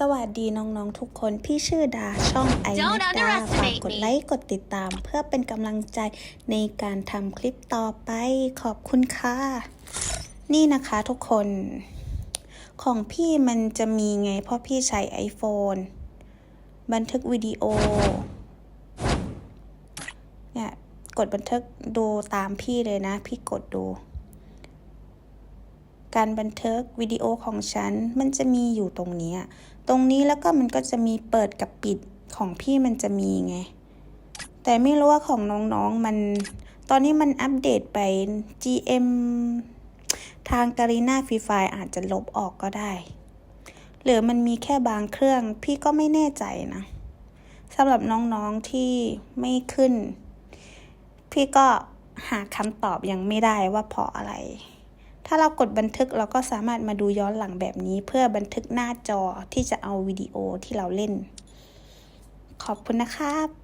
สวัสดีน้องๆทุกคน พี่ชื่อดาช่องไอ Don't นัดดา underestimate ฝากกด me ไลค์กดติดตาม เพื่อเป็นกำลังใจในการทำคลิปต่อไปขอบคุณค่ะ นี่นะคะทุกคน ของพี่มันจะมีไงเพราะพี่ใช้ iPhone บันทึกวิดีโอ เนี่ย กดบันทึกดูตามพี่เลยนะ พี่กดดู การบันทึกวิดีโอของฉัน มันจะมีอยู่ตรงนี้ ตรงนี้แล้วก็มันก็จะมีเปิดกับปิดของพี่มันจะมีไง แต่ไม่รู้ว่าของน้องๆมัน ตอนนี้มันอัปเดตไป GM ทางการีนาฟรีไฟอาจจะลบออกก็ได้ หรือมันมีแค่บางเครื่องพี่ก็ไม่แน่ใจนะสำหรับน้องๆที่ไม่ขึ้น พี่ก็หาคำตอบยังไม่ได้ว่าเพราะอะไร ถ้าเรากดบันทึกเราก็สามารถมาดูย้อนหลังแบบนี้ เพื่อบันทึกหน้าจอที่จะเอาวิดีโอที่เราเล่น ขอบคุณนะครับ